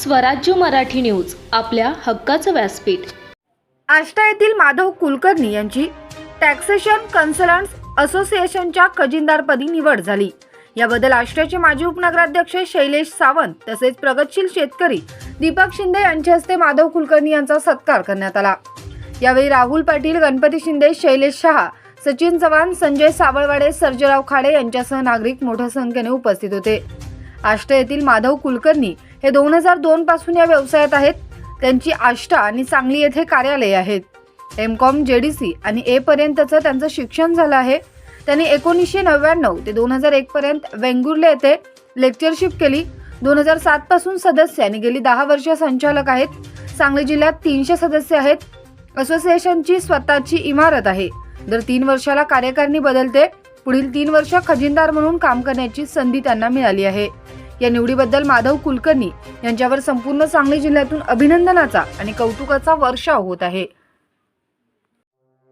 स्वराज्य मराठी न्यूज आपल्या हक्काचं व्यासपीठ. आष्टा येथील माधव कुलकर्णी यांची टॅक्सेशन कन्सल्टंट्स असोसिएशनच्या खजिनदारपदी निवड झाली. याबद्दल आष्ट्याचे माजी उपनगराध्यक्ष शैलेश सावंत तसेच प्रगतशील शेतकरी दीपक शिंदे यांच्या हस्ते माधव कुलकर्णी यांचा सत्कार करण्यात आला. यावेळी राहुल पाटील गणपती शिंदे शैलेश शहा सचिन चव्हाण संजय सावळवाडे सर्जराव खाडे यांच्यासह नागरिक मोठ्या संख्येने उपस्थित होते. आष्टा येथील माधव कुलकर्णी हे दोन हजार दोन पासून या व्यवसायात आहेत. त्यांची आष्टा आणि सांगली येथे कार्यालये आहेत. M Com J D C आणि ए पर्यंतचं त्यांचं शिक्षण झालं आहे. त्यांनी एकोणीसशे नव्याण्णव ते दोन हजार एक पर्यंत वेंगुर्ले येथे लेक्चरशिप केली. दोन हजार सात पासून सदस्य आणि गेली दहा वर्ष संचालक आहेत. सांगली जिल्ह्यात तीनशे सदस्य आहेत. असोसिएशनची स्वतःची इमारत आहे. दर तीन वर्षाला कार्यकारिणी बदलते. पुढील तीन वर्ष खजिनदार म्हणून काम करण्याची संधी त्यांना मिळाली आहे. या निवडीबद्दल माधव कुलकर्णी यांच्यावर संपूर्ण सांगली जिल्ह्यातून अभिनंदनाचा आणि कौतुकाचा वर्षाव होत आहे.